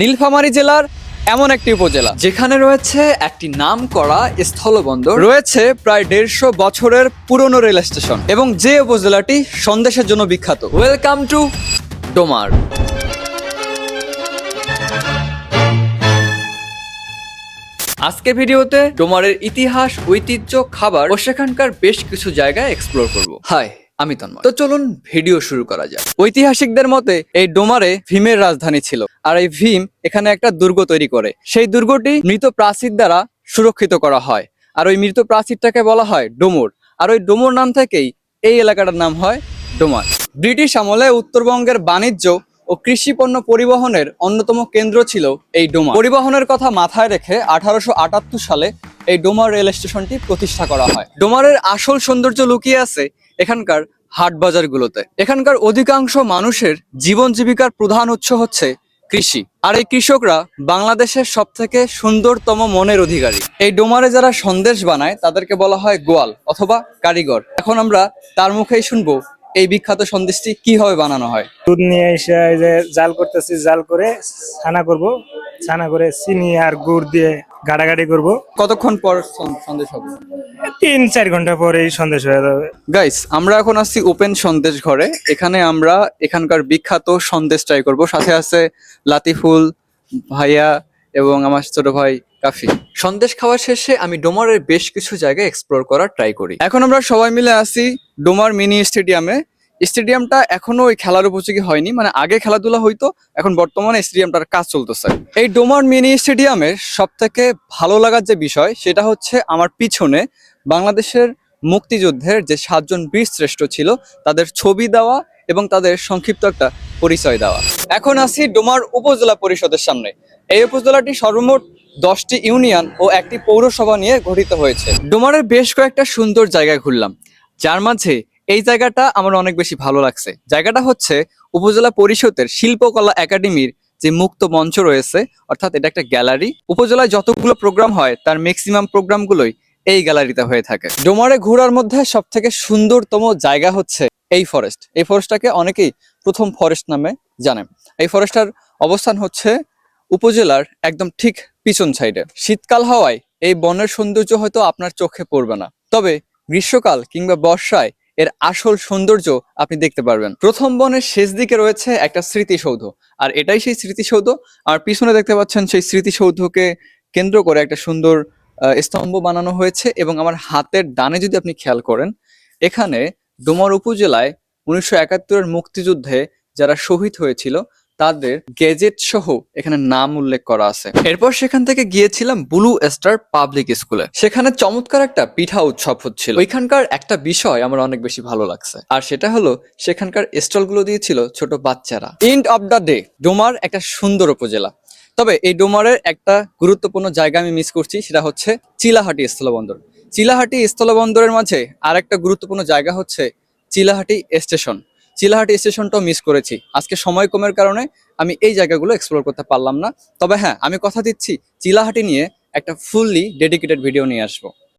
নীলফামারী জেলার এমন একটি উপজেলা। যেখানে রয়েছে একটি নাম করা স্থলবন্দর। রয়েছে প্রায় দেড়শো বছরের পুরনো রেল স্টেশন। এবং যে উপজেলাটি সন্দেশের জন্য বিখ্যাত। ওয়েলকাম টু ডোমার আজকের ভিডিওতে ডোমারের ইতিহাস, ঐতিহ্য, খাবার ও সেখানকার বেশ কিছু জায়গায় এক্সপ্লোর করব। হাই আমি তন্ময়। তো চলুন ভিডিও শুরু করা যাক। ঐতিহাসিকদের মতে, এই ডোমারে ভীমের রাজধানী ছিল আর এই ভীম এখানে একটা দুর্গ তৈরি করে। সেই দুর্গটি মৃত প্রাচীর দ্বারা সুরক্ষিত করা হয় আর ওই মৃত প্রাচীরটাকে বলা হয় ডোমর। আর ওই ডোমর নাম থেকেই এই এলাকাটার নাম হয় ডোমার। ব্রিটিশ আমলে উত্তরবঙ্গের বাণিজ্য ও কৃষি পণ্য পরিবহনের অন্যতম কেন্দ্র ছিল এই ডোমা পরিবহনের কথা মাথায় রেখে আঠারোশো আটাত্তর সালে এই ডোমার রেল স্টেশনটি প্রতিষ্ঠা করা হয়। ডোমারের আসল সৌন্দর্য লুকিয়ে আছে এখানকার হাট বাজারগুলোতে। এখানকার অধিকাংশ মানুষের জীবন জীবিকার প্রধান উৎস হচ্ছে কৃষি। আর এই কৃষকরা বাংলাদেশের সব থেকে সুন্দরতম মনের অধিকারী। এই ডোমারে যারা সন্দেশ বানায়, তাদেরকে বলা হয় গোয়াল অথবা কারিগর। এখন আমরা তার মুখেই শুনব এই বিখ্যাত সন্দেশটি কীভাবে বানানো হয়। দুধ নিয়ে এসে জাল করতেছি, জাল করে ছানা করব। ছানা করে চিনি আর গুড় দিয়ে গাড়াগাড়ি করব। কতক্ষণ পর সন- সন্দেশ হবে? তিন চার ঘণ্টা পরে এই সন্দেশ হয়ে যাবে। গাইস আমরা এখন আসছি ওপেন সন্দেশ ঘরে। এখানে আমরা এখানকার বিখ্যাত সন্দেশ ট্রাই করব। সাথে আছে লাতিফুল ভাইয়া এবং আমার ছোট ভাই কাফি। সন্দেশ খাওয়া শেষে আমি ডোমারের বেশ কিছু জায়গায় এক্সপ্লোর করার ট্রাই করি। এখন আমরা সবাই মিলে আসি ডোমার মিনি স্টেডিয়ামে। স্টেডিয়ামটা এখনও ওই খেলার উপযোগী হয়নি মানে আগে খেলাধুলা হইতো, এখন বর্তমানে স্টেডিয়ামটার কাজ চলতেছে। এই ডোমার মিনি স্টেডিয়ামের সব থেকে ভালো লাগার যে বিষয়, সেটা হচ্ছে আমার পিছনে বাংলাদেশের মুক্তিযুদ্ধের যে সাতজন বীর শ্রেষ্ঠ ছিল, তাদের ছবি দেওয়া এবং তাদের সংক্ষিপ্ত একটা পরিচয় দেওয়া। এখন আছি ডোমার উপজেলা পরিষদের সামনে। এই উপজেলাটি সর্বমোট দশটি ইউনিয়ন ও একটি পৌরসভা নিয়ে গঠিত হয়েছে। ডোমারের বেশ কয়েকটা সুন্দর জায়গায় ঘুরলাম। যার মাঝে এই জায়গাটা আমার অনেক বেশি ভালো লাগছে। জায়গাটা হচ্ছে উপজেলা পরিষদের শিল্পকলা একাডেমির যে মুক্ত মঞ্চ রয়েছে, অর্থাৎ এটা একটা গ্যালারি। উপজেলায় যতগুলো প্রোগ্রাম হয়, তার ম্যাক্সিমাম প্রোগ্রামগুলোই এই গ্যালারিতে হয়ে থাকে। ডোমারে ঘোরার মধ্যে সব থেকে সুন্দরতম জায়গা হচ্ছে এই ফরেস্ট এই ফরেস্টটাকে অনেকেই প্রথম ফরেস্ট নামে জানে। এই ফরেস্টটার অবস্থান হচ্ছে উপজেলার একদম ঠিক পিছন সাইডে শীতকাল হওয়ায় এই বনের সৌন্দর্য হয়তো আপনার চোখে পড়বে না। তবে গ্রীষ্মকাল কিংবা বর্ষায় এর আসল সৌন্দর্য আপনি দেখতে পারবেন। প্রথম বনের শেষ দিকে রয়েছে একটা স্মৃতিসৌধ। আর এটাই সেই স্মৃতিসৌধ। আর পিছনে দেখতে পাচ্ছেন সেই স্মৃতিসৌধকে কেন্দ্র করে একটা সুন্দর স্তম্ভ বানানো হয়েছে এবং আমার হাতের ডানে যদি আপনি খেয়াল করেন, এখানে ডোমার উপজেলায় উনিশশো একাত্তরের মুক্তিযুদ্ধে যারা শহীদ হয়েছিল তাদের গেজেট সহ এখানে নাম উল্লেখ করা আছে। এরপর সেখান থেকে গিয়েছিলাম ব্লু স্টার পাবলিক স্কুলে। সেখানে চমৎকার একটা পিঠা উৎসব হচ্ছিল। ওইখানকার একটা বিষয় আমার অনেক বেশি ভালো লাগছে। আর সেটা হলো, সেখানকার স্টলগুলো দিয়েছিল ছোট বাচ্চারা। End of the day Domar একটা সুন্দর উপজেলা। তবে এই ডোমারের একটা গুরুত্বপূর্ণ জায়গা আমি মিস করছি, সেটা হচ্ছে চিলাহাটি স্থলবন্দর। চিলাহাটি স্থলবন্দরের মাঝে আর একটা গুরুত্বপূর্ণ জায়গা হচ্ছে চিলাহাটি স্টেশন। চিলাহাটি স্টেশনটাও মিস করেছি। আজকে সময় কমের কারণে আমি এই জায়গাগুলো এক্সপ্লোর করতে পারলাম না। তবে হ্যাঁ আমি কথা দিচ্ছি, চিলাহাটি নিয়ে একটা ফুললি ডেডিকেটেড ভিডিও নিয়ে আসব।